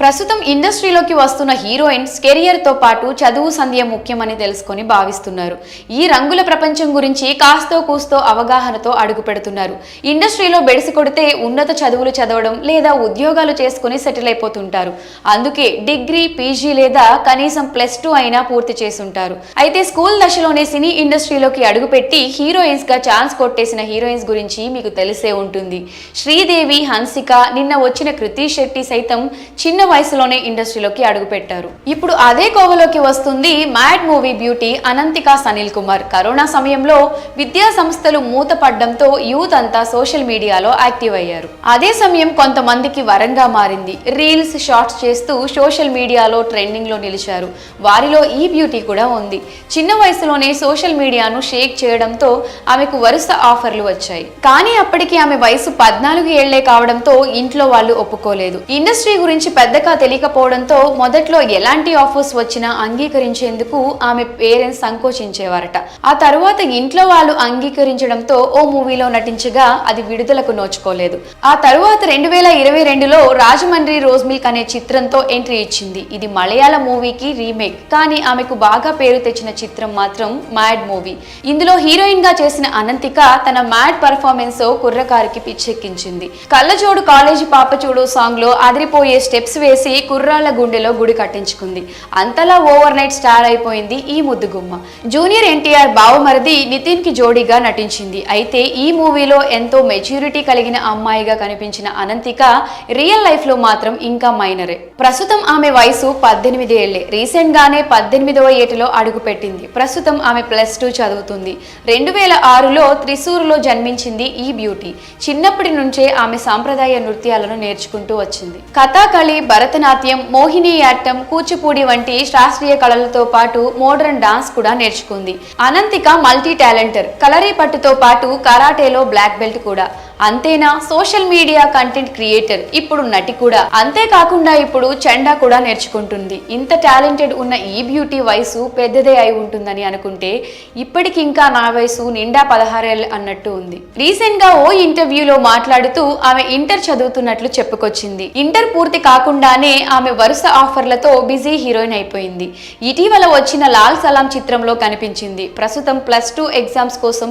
ప్రస్తుతం ఇండస్ట్రీలోకి వస్తున్న హీరోయిన్స్ కెరియర్తో పాటు చదువు సంధ్య ముఖ్యమని తెలుసుకొని భావిస్తున్నారు. ఈ రంగుల ప్రపంచం గురించి కాస్తో కూస్తో అవగాహనతో అడుగు పెడుతున్నారు. ఇండస్ట్రీలో బెడిసి కొడితే ఉన్నత చదువులు చదవడం లేదా ఉద్యోగాలు చేసుకుని సెటిల్ అయిపోతుంటారు. అందుకే డిగ్రీ పీజీ లేదా కనీసం ప్లస్ టూ అయినా పూర్తి చేసుంటారు. అయితే స్కూల్ దశలోనే సినీ ఇండస్ట్రీలోకి అడుగుపెట్టి హీరోయిన్స్గా ఛాన్స్ కొట్టేసిన హీరోయిన్స్ గురించి మీకు తెలిసే ఉంటుంది. శ్రీదేవి హన్సిక నిన్న వచ్చిన కృతి శెట్టి సైతం చిన్న వయసులోనే ఇండస్ట్రీలోకి అడుగుపెట్టారు. ఇప్పుడు అదే కోవలోకి వస్తుంది mad movie beauty Ananthika Sanil Kumar. Corona సమయంలో విద్యా సంస్థలు మూతపడ్డంతో యూత్ అంతా సోషల్ మీడియాలో యాక్టివ్ అయ్యారు. అదే సమయం కొంతమందికి వరంగా మారింది. రీల్స్ షార్ట్స్ చేస్తూ సోషల్ మీడియాలో ట్రెండింగ్లో నిలిచారు. వారిలో ఈ బ్యూటీ కూడా ఉంది. చిన్న వయసులోనే సోషల్ మీడియాను షేక్ చేయడంతో ఆమెకు వరుస ఆఫర్లు వచ్చాయి. కానీ అప్పటికి ఆమె వయసు పద్నాలుగు ఏళ్ళే కావడంతో ఇంట్లో వాళ్ళు ఒప్పుకోలేదు. ఇండస్ట్రీ గురించి పెద్ద పెద్దగా తెలియకపోవడంతో మొదట్లో ఎలాంటి ఆఫర్స్ వచ్చినా అంగీకరించేందుకు ఆమె పేరెంట్స్ సంకోచించేవారట. ఆ తరువాత ఇంట్లో వాళ్ళు అంగీకరించడంతో ఓ మూవీలో నటించగా అది విడుదలకు నోచుకోలేదు. ఆ తరువాత రెండు వేల ఇరవై రెండులో రాజమండ్రి రోజ్ మిల్క్ అనే చిత్రంతో ఎంట్రీ ఇచ్చింది. ఇది మలయాళ మూవీకి రీమేక్. కానీ ఆమెకు బాగా పేరు తెచ్చిన చిత్రం మాత్రం మ్యాడ్ మూవీ. ఇందులో హీరోయిన్గా చేసిన అనంతిక తన మ్యాడ్ పర్ఫార్మెన్స్ కుర్రకారికి పిచ్చెక్కించింది. కళ్ళజోడు కాలేజీ పాప చూడు సాంగ్లో అదిరిపోయే స్టెప్స్ వేసి కుర్రాళ్ళ గుండెలో గుడి కట్టించుకుంది. అంతలా ఓవర్ నైట్ స్టార్ అయిపోయింది ఈ ముద్దుగుమ్మ. జూనియర్ ఎన్టీఆర్ బావమరిది నితిన్కి జోడీగా నటించింది. అయితే ఈ మూవీలో ఎంతో మెచ్యూరిటీ కలిగిన అమ్మాయిగా కనిపించిన అనంతిక రియల్ లైఫ్లో మాత్రం ఇంకా మైనరే. ప్రస్తుతం ఆమె వయసు పద్దెనిమిది ఏళ్ళే రీసెంట్ గానే పద్దెనిమిదవ ఏటిలో అడుగుపెట్టింది. ప్రస్తుతం ఆమె ప్లస్ టూ చదువుతుంది. రెండు వేల ఆరులో త్రిశూరులో జన్మించింది ఈ బ్యూటీ. చిన్నప్పటి నుంచే ఆమె సాంప్రదాయ నృత్యాలను నేర్చుకుంటూ వచ్చింది. కథాకళి భరతనాట్యం మోహినియాట్టం కూచిపూడి వంటి శాస్త్రీయ కళలతో పాటు మోడర్న్ డాన్స్ కూడా నేర్చుకుంది. అనంతిక మల్టీ టాలెంటర్ కలరీ పట్టుతో పాటు కరాటేలో బ్లాక్ బెల్ట్ కూడా. అంతేనా? సోషల్ మీడియా కంటెంట్ క్రియేటర్ ఇప్పుడు నటి కూడా. అంతేకాకుండా ఇప్పుడు చండా కూడా నేర్చుకుంటుంది. ఇంత టాలెంటెడ్ ఉన్న ఈ బ్యూటీ వయసు పెద్దదే అయి ఉంటుందని అనుకుంటే ఇప్పటికి ఇంకా నా వయసు నిండా పదహారేళ్ళు అన్నట్టు ఉంది. రీసెంట్గా ఓ ఇంటర్వ్యూలో మాట్లాడుతూ ఆమె ఇంటర్ చదువుతున్నట్లు చెప్పుకొచ్చింది. ఇంటర్ పూర్తి కాకుండానే ఆమె వరుస ఆఫర్లతో బిజీ హీరోయిన్ అయిపోయింది. ఇటీవల వచ్చిన లాల్ సలాం చిత్రంలో కనిపించింది. ప్రస్తుతం ప్లస్ టూ ఎగ్జామ్స్ కోసం